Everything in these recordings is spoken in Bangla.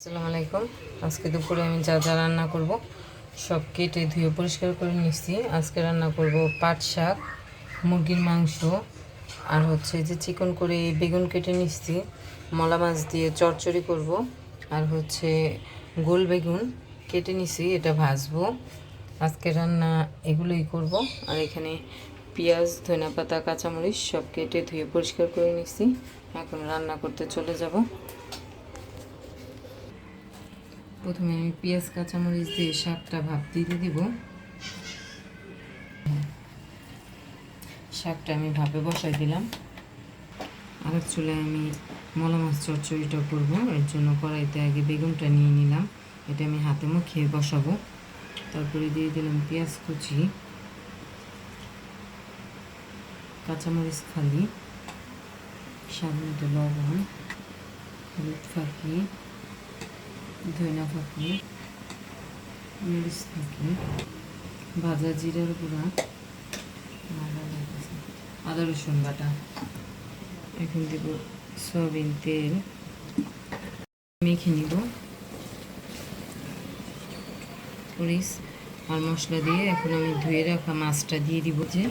আসসালামু আলাইকুম। আজকে দুপুরে আমি যা যা রান্না করব, সব কেটে ধুয়ে পরিষ্কার করে নিচ্ছি আজকে রান্না করব পাট শাক, মুরগির মাংস, আর হচ্ছে যে চিকন করে বেগুন কেটে নিচ্ছি মলা মাছ দিয়ে চচ্চড়ি করব, আর হচ্ছে গোল বেগুন কেটে নিছি এটা ভাজবো। আজকে রান্না এগুলোই করব, আর এখানে পেঁয়াজ ধনিয়া পাতা কাঁচামরিচ সব কেটে ধুয়ে পরিষ্কার করে নিচ্ছি এখন রান্না করতে চলে যাব। প্রথমে আমি পেঁয়াজ, কাঁচামরিচ দিয়ে শাকটা ভাপ দিতে দিব। শাকটা আমি ভাপে বসাই দিলাম। আরেক চুলায় আমি মলা মাছ চচ্চড়িটা করব। এর জন্য কড়াইতে আগে বেগুনটা নিয়ে নিলাম। এটা আমি হাতে মুখিয়ে বসাবো। তারপরে দিয়ে দিলাম পেঁয়াজ কুচি, কাঁচামরিচ খালি স্বাদ মতো লবণ, হলুদ ফাঁকি ধনিয়া ফাঁকি মরিচ ফাঁকি ভাজা জিরার গুঁড়া। আদা রসুন বাটা। এখন দেব সয়াবিন তেল। মেখে নিব। মরিচ আর মশলা দিয়ে এখন আমি ধুয়ে রাখা মাছটা দিয়ে দিব যে,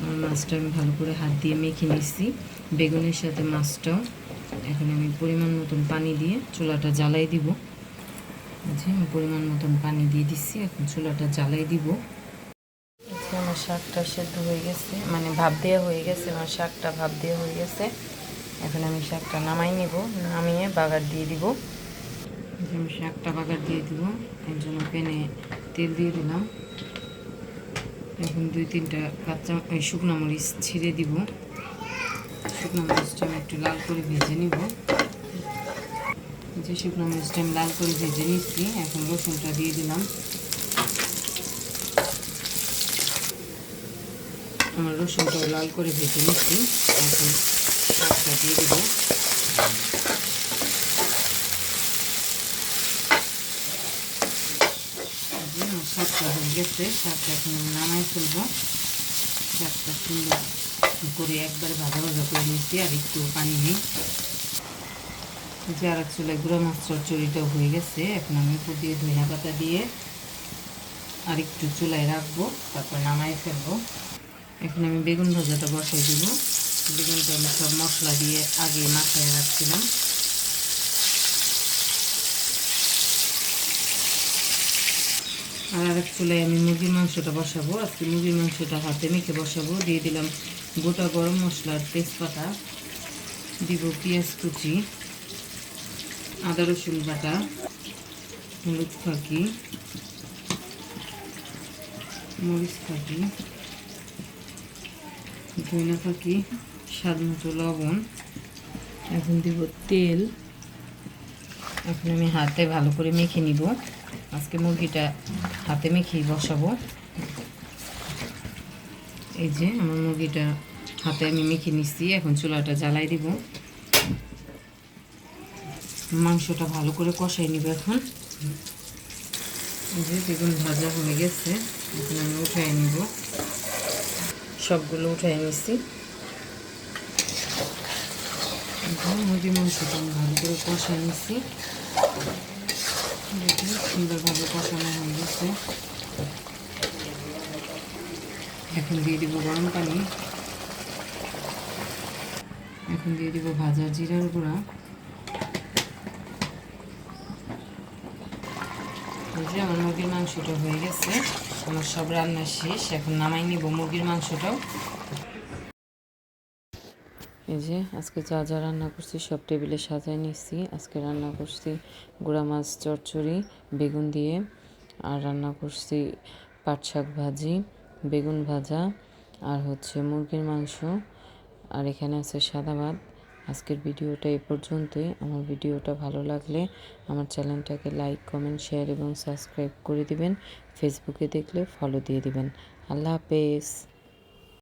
আমার মাছটা আমি ভালো করে হাত দিয়ে মেখে নিচ্ছি। বেগুনের সাথে মাছটাও এখন আমি পরিমাণ মতন পানি দিয়ে চুলাটা জ্বালাই দিব। যে আমি পরিমাণ মতন পানি দিয়ে দিচ্ছি, এখন চুলাটা জ্বালাই দিব। আমার শাকটা সেদ্ধ হয়ে গেছে মানে ভাপ দেওয়া হয়ে গেছে, আমার শাকটা ভাপ দেওয়া হয়ে গেছে। এখন আমি শাকটা নামাই নিব, নামিয়ে বাগার দিয়ে দিব। আমি শাকটা বাগার দিয়ে দিব, এর জন্য প্যানে তেল দিয়ে দিলাম। এখন দুই তিনটা কাঁচা শুকনো মরিচ ছিঁড়ে দিব। শুকনো মরিচটা আমি একটু লাল করে ভেজে নিব। যে শুকনো মরিচটা আমি লাল করে ভেজে নিচ্ছি, এখন রসুনটা দিয়ে দিলাম। আমার রসুনটা লাল করে ভেজে নিচ্ছি, এখন শাকটা দিয়ে দেবো। শাকটা হয়ে গেছে, শাকটা এখন নামাই ফেলব। শাকটা সুন্দর করে একবারে ভাজা ভাজা করে নিচ্ছি, আর একটু পানি নেই। যে আর এক গুঁড়া মাছ চচ্চড়িটাও হয়ে গেছে, এখন আমি উপর দিয়ে ধনিয়া পাতা দিয়ে আর একটু চুলায় রাখব, তারপর নামাই ফেলব। এখন আমি বেগুন ভাজাটা বসাই দিব। বেগুনটা আমি সব মশলা দিয়ে আগে মাখায় রাখছিলাম। আর আরেক চুলায় আমি মুরগির মাংসটা বসাবো। আজকে মুরগির মাংসটা হাতে মেখে বসাবো। দিয়ে দিলাম গোটা গরম মশলার তেজপাতা, দিব পেঁয়াজ কুচি। আদা রসুন বাটা, হলুদ ফাঁকি, মরিচ ফাঁকি, ধনিয়া ফাঁকি, স্বাদ মতো লবণ। এখন দিব তেল। এখন আমি হাতে ভালো করে মেখে নিব। আজকে মুরগিটা হাতে মেখে বসাবো। এই যে আমার মুরগিটা হাতে আমি মেখে নিচ্ছি এখন চুলাটা জ্বালাই দিব। মাংসটা ভালো করে কষাই নিব এখন। যে বেগুন ভাজা হয়ে গেছে, এখন আমি উঠাই নিব। সবগুলো উঠাই নিচ্ছি মুরগি মাংসটা আমি ভালো করে কষাই দেখুন সুন্দরভাবে কষানো হয়ে গেছে। এখন দিয়ে দিব গরম পানি। এখন দিয়ে দিব ভাজা জিরার গুঁড়া। যে আমার মুরগির মাংসটা হয়ে গেছে। আমার সব রান্না শেষ। এখন নামাই নিব মুরগির মাংসটাও। এই যে, আজকে যা যা রান্না করছি সব টেবিলে সাজাই নিচ্ছি আজকে রান্না করছি গুঁড়া মাছ, চচ্চড়ি, বেগুন দিয়ে। আর রান্না করছি পাট শাক ভাজি, বেগুন ভাজা, আর হচ্ছে মুরগির মাংস। আর এখানে আছে সাদা ভাত। আজকের ভিডিওটা এ পর্যন্তই। আমার ভিডিওটা ভালো লাগলে আমার চ্যানেলটাকে লাইক, কমেন্ট, শেয়ার এবং সাবস্ক্রাইব করে দিবেন। ফেসবুকে দেখলে ফলো দিয়ে দিবেন। আল্লাহ হাফেজ।